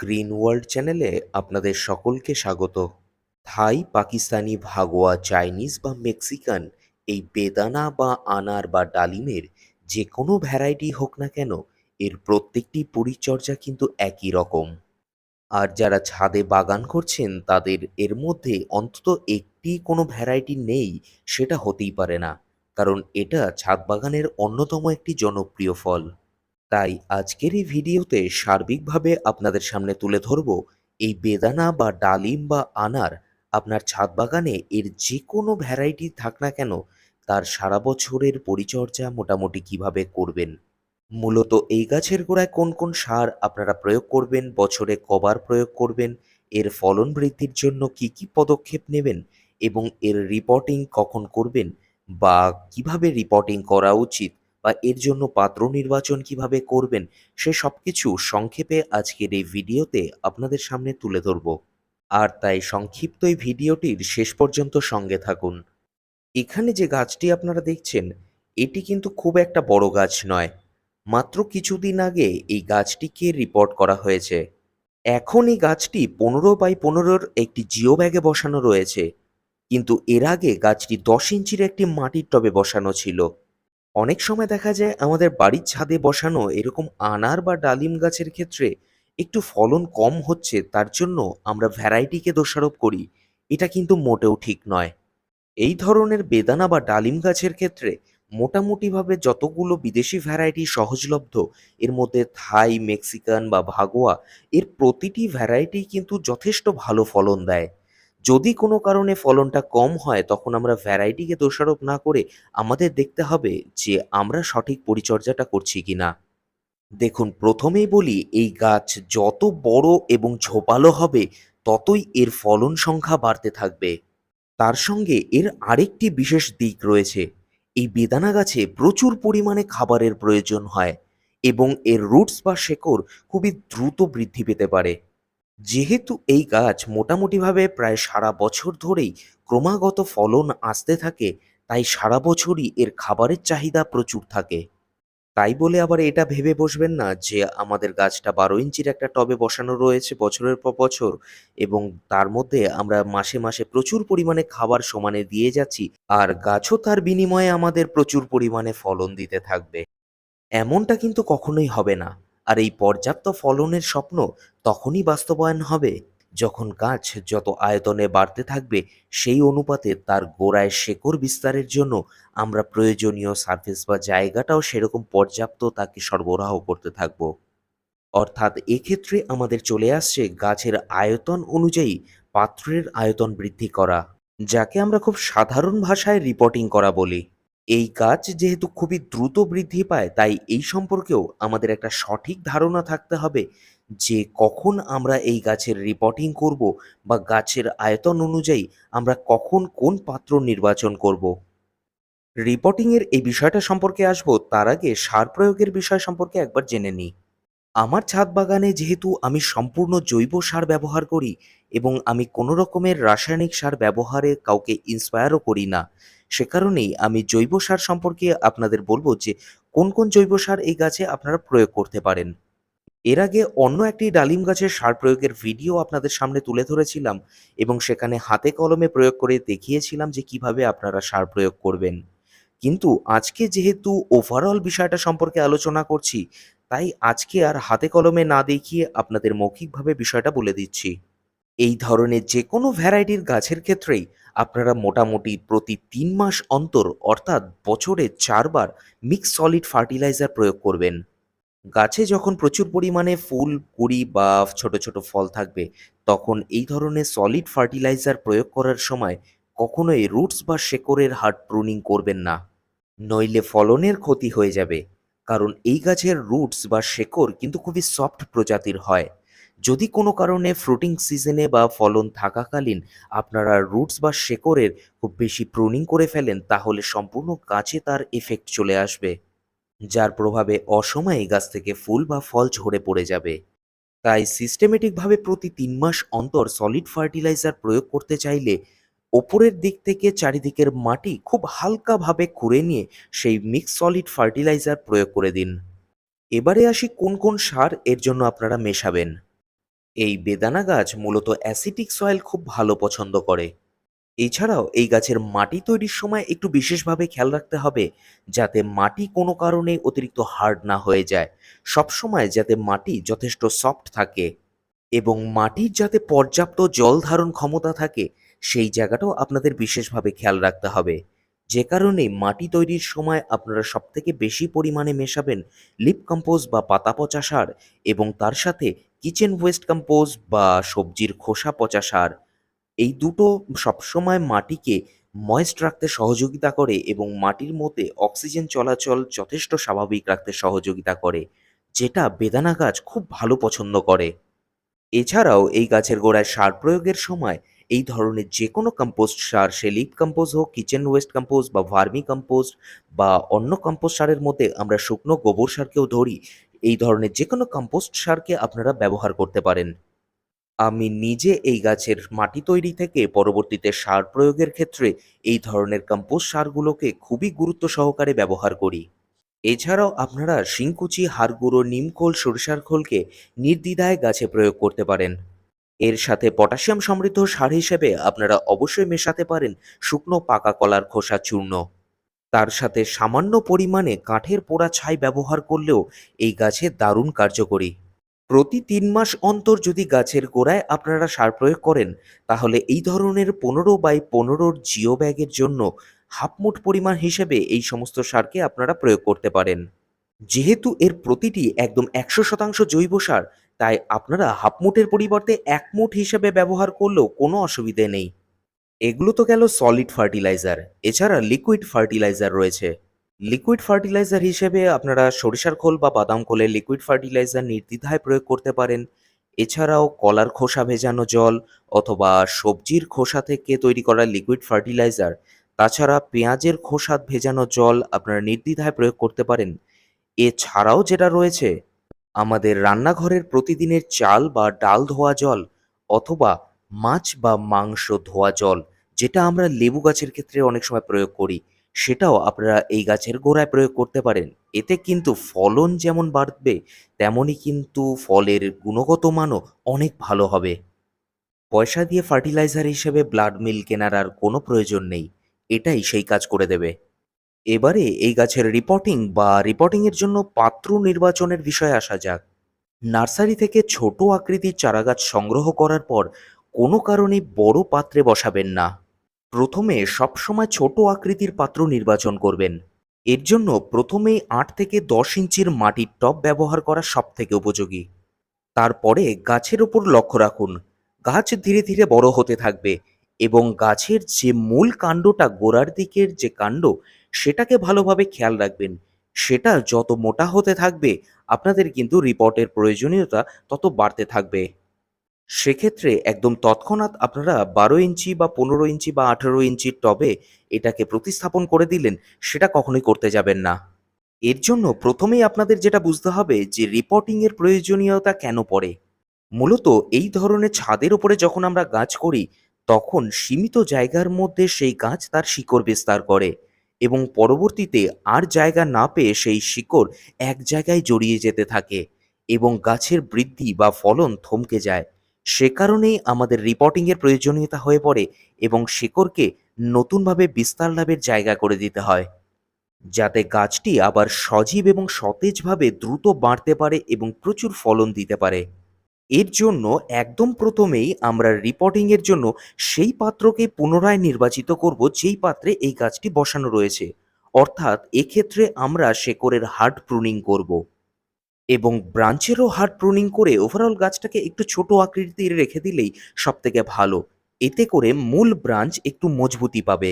Green world চ্যানেলে আপনাদের সকলকে স্বাগত। থাই, পাকিস্তানি, ভাগোয়া, চাইনিজ বা মেক্সিকান এই বেদানা বা আনার বা ডালিমের যে কোনো ভ্যারাইটি হোক না কেন এর প্রত্যেকটি পরিচর্যা কিন্তু একই রকম। আর যারা ছাদে বাগান করছেন তাদের এর মধ্যে অন্তত একটি কোনো ভ্যারাইটি নেই সেটা হতেই পারে না, কারণ এটা ছাদ বাগানের অন্যতম একটি জনপ্রিয় ফল। তাই আজকের এই ভিডিওতে সার্বিকভাবে আপনাদের সামনে তুলে ধরব এই বেদানা বা ডালিম বা আনার আপনার ছাদ বাগানে এর যে কোনো ভ্যারাইটি থাক না কেন তার সারা বছরের পরিচর্যা মোটামুটি কীভাবে করবেন? মূলত এই গাছের গোড়ায় কোন কোন সার আপনারা প্রয়োগ করবেন? বছরে কবার প্রয়োগ করবেন? এর ফলন বৃদ্ধির জন্য কি কি পদক্ষেপ নেবেন? এবং এর রিপোর্টিং কখন করবেন? বা কীভাবে রিপোর্টিং করা উচিত? বা এর জন্য পাত্র নির্বাচন কীভাবে করবেন, সে সব কিছু সংক্ষেপে আজকের এই ভিডিওতে আপনাদের সামনে তুলে ধরব। আর তাই সংক্ষিপ্ত এই ভিডিওটির শেষ পর্যন্ত সঙ্গে থাকুন। এখানে যে গাছটি আপনারা দেখছেন, এটি কিন্তু খুব একটা বড় গাছ নয়। মাত্র কিছুদিন আগে এই গাছটিকে রিপোর্ট করা হয়েছে। এখন এই গাছটি পনেরো বাই পনেরোর একটি জিও ব্যাগে বসানো রয়েছে। কিন্তু এর আগে গাছটি দশ ইঞ্চির একটি মাটির টবে বসানো ছিল। অনেক সময় দেখা যায় আমাদের বাড়ির ছাদে বসানো এরকম আনার বা ডালিম গাছের ক্ষেত্রে একটু ফলন কম হচ্ছে, তার জন্য আমরা ভ্যারাইটিকে দোষারোপ করি। এটা কিন্তু মোটেও ঠিক নয়। এই ধরনের বেদানা বা ডালিম গাছের ক্ষেত্রে মোটামুটিভাবে যতগুলো বিদেশি ভ্যারাইটি সহজলভ্য, এর মধ্যে থাই, মেক্সিকান বা ভাগোয়া, এর প্রতিটি ভ্যারাইটি কিন্তু যথেষ্ট ভালো ফলন দেয়। যদি কোনো কারণে ফলনটা কম হয়, তখন আমরা ভ্যারাইটিকে দোষারোপ না করে আমাদের দেখতে হবে যে আমরা সঠিক পরিচর্যাটা করছি কি না দেখুন, প্রথমেই বলি, এই গাছ যত বড় এবং ঝোপালো হবে, ততই এর ফলন সংখ্যা বাড়তে থাকবে। তার সঙ্গে এর আরেকটি বিশেষ দিক রয়েছে। এই বেদানা গাছে প্রচুর পরিমাণে খাবারের প্রয়োজন হয় এবং এর রুটস বা শেকড় খুবই দ্রুত বৃদ্ধি পেতে পারে। যেহেতু এই গাছ মোটামুটিভাবে প্রায় সারা বছর ধরেই ক্রমাগত ফলন আসতে থাকে, তাই সারা বছরই এর খাবারের চাহিদা প্রচুর থাকে। তাই বলে আবার এটা ভেবে বসবেন না যে আমাদের গাছটা বারো ইঞ্চির একটা টবে বসানো রয়েছে বছরের পর বছর এবং তার মধ্যে আমরা মাসে মাসে প্রচুর পরিমাণে খাবার সমানে দিয়ে যাচ্ছি আর গাছও তার বিনিময়ে আমাদের প্রচুর পরিমাণে ফলন দিতে থাকবে। এমনটা কিন্তু কখনোই হবে না। আর এই পর্যাপ্ত ফলনের স্বপ্ন তখনই বাস্তবায়ন হবে। যখন গাছ যত আয়তনে বাড়তে থাকবে, সেই অনুপাতে তার গোড়ায় শেকড় বিস্তারের জন্য আমরা প্রয়োজনীয় সার্ফেস বা জায়গাটাও সেরকম পর্যাপ্ত তাকে সরবরাহ করতে থাকব। অর্থাৎ এক্ষেত্রে আমাদের চলে আসছে গাছের আয়তন অনুযায়ী পাত্রের আয়তন বৃদ্ধি করা, যাকে আমরা খুব সাধারণ ভাষায় রিপোর্টিং করা বলি। এই গাছ যেহেতু খুবই দ্রুত বৃদ্ধি পায়, তাই এই সম্পর্কেও আমাদের একটা সঠিক ধারণা থাকতে হবে যে কখন আমরা এই গাছের রিপোর্টিং করব বা গাছের আয়তন অনুযায়ী আমরা কখন কোন পাত্র নির্বাচন করব। রিপোর্টিংয়ের এই বিষয়টা সম্পর্কে আসব, তার আগে সার প্রয়োগের বিষয় সম্পর্কে একবার জেনে নিই। আমার ছাদ বাগানে যেহেতু আমি সম্পূর্ণ জৈব সার ব্যবহার করি এবং আমি কোনো রকমের রাসায়নিক সার ব্যবহারে কাউকে ইন্সপায়ারও করি না সে কারণেই আমি জৈব সার সম্পর্কে আপনাদের বলব যে, কোন কোন জৈব সার এই গাছে আপনারা প্রয়োগ করতে পারেন। এর আগে অন্য একটি ডালিম গাছের সার প্রয়োগের ভিডিও আপনাদের সামনে তুলে ধরেছিলাম এবং সেখানে হাতে কলমে প্রয়োগ করে দেখিয়েছিলাম যে, কীভাবে আপনারা সার প্রয়োগ করবেন। কিন্তু আজকে যেহেতু ওভারঅল বিষয়টা সম্পর্কে আলোচনা করছি, তাই আজকে আর হাতে কলমে না দেখিয়ে আপনাদের মৌখিকভাবে বিষয়টা বলে দিচ্ছি। এই ধরনের যে কোনো ভ্যারাইটির গাছের ক্ষেত্রেই আপনারা মোটামুটি প্রতি তিন মাস অন্তর, অর্থাৎ বছরে চারবার মিক্স সলিড ফার্টিলাইজার প্রয়োগ করবেন। গাছে যখন প্রচুর পরিমাণে ফুল, কুড়ি বা ছোট ছোট ফল থাকবে, তখন এই ধরনের সলিড ফার্টিলাইজার প্রয়োগ করার সময় কখনোই রুটস বা শেকড়ের হার্ট প্রুনিং করবেন না। নইলে ফলনের ক্ষতি হয়ে যাবে, কারণ এই গাছের রুটস বা শেকড় কিন্তু খুবই সফট প্রজাতির হয়। যদি কোনো কারণে ফ্রুটিং সিজনে বা ফলন থাকাকালীন আপনারা রুটস বা শেকড়ের খুব বেশি প্রুনিং করে ফেলেন, তাহলে সম্পূর্ণ গাছে তার এফেক্ট চলে আসবে, যার প্রভাবে অসময়ে গাছ থেকে ফুল বা ফল ঝরে পড়ে যাবে। তাই সিস্টেমেটিকভাবে প্রতি তিন মাস অন্তর সলিড ফার্টিলাইজার প্রয়োগ করতে চাইলে ওপরের দিক থেকে চারিদিকের মাটি খুব হালকাভাবে খুঁড়ে নিয়ে সেই মিক্স সলিড ফার্টিলাইজার প্রয়োগ করে দিন। এবারে আসি কোন কোন সার এর জন্য আপনারা মেশাবেন। এই বেদানা গাছ মূলত অ্যাসিটিক সয়েল খুব ভালো পছন্দ করে। এছাড়াও এই গাছের মাটি তৈরির সময় একটু বিশেষভাবে খেয়াল রাখতে হবে, যাতে মাটি কোনো কারণে অতিরিক্ত হার্ড না হয়ে যায়। সবসময় যাতে মাটি যথেষ্ট সফট থাকে এবং মাটির যাতে পর্যাপ্ত জল ধারণ ক্ষমতা থাকে, সেই জায়গাটাও আপনাদের বিশেষভাবে খেয়াল রাখতে হবে। যে কারণে মাটি তৈরির সময় আপনারা সবথেকে বেশি পরিমাণে মেশাবেন লিপ কম্পোজ বা পাতা পচা সার এবং তার সাথে কিচেন ওয়েস্ট কম্পোজ বা সবজির খোসা পচা সার। এই দুটো সবসময় মাটিকে ময়েস্ট রাখতে সহযোগিতা করে এবং মাটির মধ্যে অক্সিজেন চলাচল যথেষ্ট স্বাভাবিক রাখতে সহযোগিতা করে, যেটা বেদানা গাছ খুব ভালো পছন্দ করে। এছাড়াও এই গাছের গোড়ায় সার প্রয়োগের সময় এই ধরনের যে কোনো কম্পোস্ট সার, সে লিপ কম্পোজ হোক কিচেন ওয়েস্ট কম্পোস্ট বা ভার্মি কম্পোস্ট বা অন্য কম্পোস্ট সারের মধ্যে আমরা শুকনো গোবর সারকেও ধরি, এই ধরনের যে কোনো কম্পোস্ট সারকে আপনারা ব্যবহার করতে পারেন। আমি নিজে এই গাছের মাটি তৈরি থেকে পরবর্তীতে সার প্রয়োগের ক্ষেত্রে এই ধরনের কম্পোস্ট সারগুলোকে খুবই গুরুত্ব সহকারে ব্যবহার করি। এছাড়াও আপনারা শিংকুচি, হাড়গুঁড়ো, নিমখোল, সরিষার খোলকে নির্দ্বিধায় গাছে প্রয়োগ করতে পারেন। এর সাথে পটাশিয়াম সমৃদ্ধ সার হিসেবে আপনারা অবশ্যই মেশাতে পারেন শুকনো পাকা কলার খোসা চূর্ণ। তার সাথে সামান্য পরিমাণে কাঠের পোড়া ছাই ব্যবহার করলেও এই গাছে দারুণ কার্যকরী। প্রতি তিন মাস অন্তর যদি গাছের গোড়ায় আপনারা সার প্রয়োগ করেন, তাহলে এই ধরনের পনেরো বাই পনেরোর জিও ব্যাগের জন্য হাফমুট পরিমাণ হিসেবে এই সমস্ত সারকে আপনারা প্রয়োগ করতে পারেন। যেহেতু এর প্রতিটি একদম একশো শতাংশ জৈব সার তাই আপনারা হাফমুটের পরিবর্তে এক মুঠ হিসেবে ব্যবহার করলেও কোনো অসুবিধে নেই। এগুলো তো গেল সলিড ফার্টিলাইজার এছাড়া লিকুইড ফার্টিলাইজার রয়েছে। লিকুইড ফার্টিলাইজার হিসেবে আপনারা সরিষার খোল বা বাদাম খোলে লিকুইড ফার্টিলাইজার নির্দ্বিধায় প্রয়োগ করতে পারেন। এছাড়াও কলার খোসা ভেজানো জল অথবা সবজির খোসা থেকে তৈরি করা লিকুইড ফার্টিলাইজার তাছাড়া পেঁয়াজের খোসা ভেজানো জল আপনারা নির্দ্বিধায় প্রয়োগ করতে পারেন। এছাড়াও যেটা রয়েছে আমাদের রান্নাঘরের প্রতিদিনের চাল বা ডাল ধোয়া জল অথবা মাছ বা মাংস ধোয়া জল, যেটা আমরা লেবু গাছের ক্ষেত্রে অনেক সময় প্রয়োগ করি, সেটাও আপনারা এই গাছের গোড়ায় প্রয়োগ করতে পারেন। এতে কিন্তু ফলন যেমন বাড়বে তেমনই কিন্তু ফলের গুণগত মানও অনেক ভালো হবে। পয়সা দিয়ে ফার্টিলাইজার হিসেবে ব্লাড মিল কেনার আর কোনো প্রয়োজন নেই, এটাই সেই কাজ করে দেবে। এবারে এই গাছের রিপোর্টিং বা রিপোর্টিংয়ের জন্য পাত্র নির্বাচনের বিষয়ে আসা যাক। নার্সারি থেকে ছোট আকৃতির চারাগাছ সংগ্রহ করার পর কোনো কারণে বড় পাত্রে বসাবেন না। প্রথমে সবসময় ছোট আকৃতির পাত্র নির্বাচন করবেন। এর জন্য প্রথমেই আট থেকে দশ ইঞ্চির মাটির টব ব্যবহার করা সব থেকে উপযোগী। তারপরে গাছের ওপর লক্ষ্য রাখুন। গাছ ধীরে ধীরে বড় হতে থাকবে এবং গাছের যে মূল কাণ্ডটা গোড়ার দিকের যে কাণ্ড সেটাকে ভালোভাবে খেয়াল রাখবেন। সেটা যত মোটা হতে থাকবে, আপনাদের কিন্তু রিপোর্টের প্রয়োজনীয়তা তত বাড়তে থাকবে। সেক্ষেত্রে একদম তৎক্ষণাৎ আপনারা বারো ইঞ্চি বা পনেরো ইঞ্চি বা আঠেরো ইঞ্চির টবে এটাকে প্রতিস্থাপন করে দিলেন, সেটা কখনোই করতে যাবেন না। এর জন্য প্রথমেই আপনাদের যেটা বুঝতে হবে যে রিপোর্টিংয়ের প্রয়োজনীয়তা কেন পড়ে। মূলত এই ধরনের ছাদের উপরে যখন আমরা গাছ করি, তখন সীমিত জায়গার মধ্যে সেই গাছ তার শিকড় বিস্তার করে। এবং পরবর্তীতে আর জায়গা না পেয়ে সেই শিকড় এক জায়গায় জড়িয়ে যেতে থাকে এবং গাছের বৃদ্ধি বা ফলন থমকে যায়। সে কারণেই আমাদের রিপোর্টিংয়ের প্রয়োজনীয়তা হয়ে পড়ে এবং শিকড়কে নতুনভাবে বিস্তার লাভের জায়গা করে দিতে হয়। যাতে গাছটি আবার সজীব এবং সতেজভাবে দ্রুত বাড়তে পারে এবং প্রচুর ফলন দিতে পারে। এর জন্য একদম প্রথমেই আমরা রিপোর্টিংয়ের জন্য সেই পাত্রকে পুনরায় নির্বাচিত করব যেই পাত্রে এই গাছটি বসানো রয়েছে। অর্থাৎ এক্ষেত্রে আমরা শেকড়ের হার্ড প্রুনিং করব এবং ব্রাঞ্চেরও হার্ড প্রুনিং করে ওভারঅল গাছটাকে একটু ছোট আকৃতির রেখে দিলেই সব থেকে ভালো। এতে করে মূল ব্রাঞ্চ একটু মজবুতি পাবে।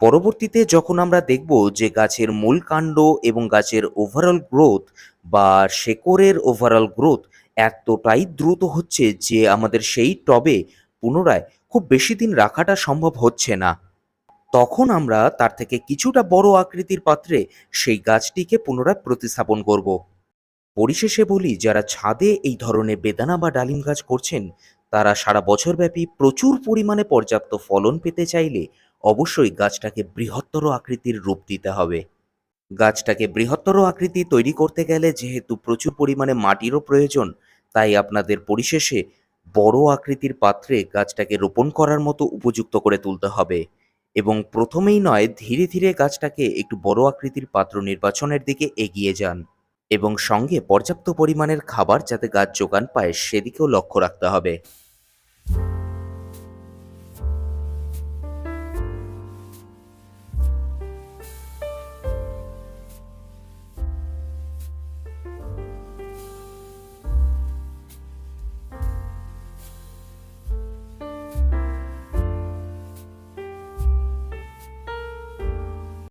পরবর্তীতে যখন আমরা দেখব যে গাছের মূল কাণ্ড এবং গাছের ওভারঅল গ্রোথ বা শেকড়ের ওভারঅল গ্রোথ এতটাই দ্রুত হচ্ছে যে আমাদের সেই টবে পুনরায় খুব বেশি দিন রাখাটা সম্ভব হচ্ছে না। তখন আমরা তার থেকে কিছুটা বড় আকৃতির পাত্রে সেই গাছটিকে পুনরায় প্রতিস্থাপন করব। পরিশেষে বলি, যারা ছাদে এই ধরনের বেদানা বা ডালিম গাছ করছেন, তারা সারা বছরব্যাপী প্রচুর পরিমাণে পর্যাপ্ত ফলন পেতে চাইলে অবশ্যই গাছটাকে বৃহত্তর আকৃতির রূপ দিতে হবে। গাছটাকে বৃহত্তর আকৃতি তৈরি করতে গেলে যেহেতু প্রচুর পরিমাণে মাটিরও প্রয়োজন তাই আপনাদের পরিশেষে বড় আকৃতির পাত্রে গাছটাকে রোপণ করার মতো উপযুক্ত করে তুলতে হবে। এবং প্রথমেই নয়, ধীরে ধীরে গাছটাকে একটু বড় আকৃতির পাত্র নির্বাচনের দিকে এগিয়ে যান এবং সঙ্গে পর্যাপ্ত পরিমাণের খাবার যাতে গাছ যোগান পায় সেদিকেও লক্ষ্য রাখতে হবে।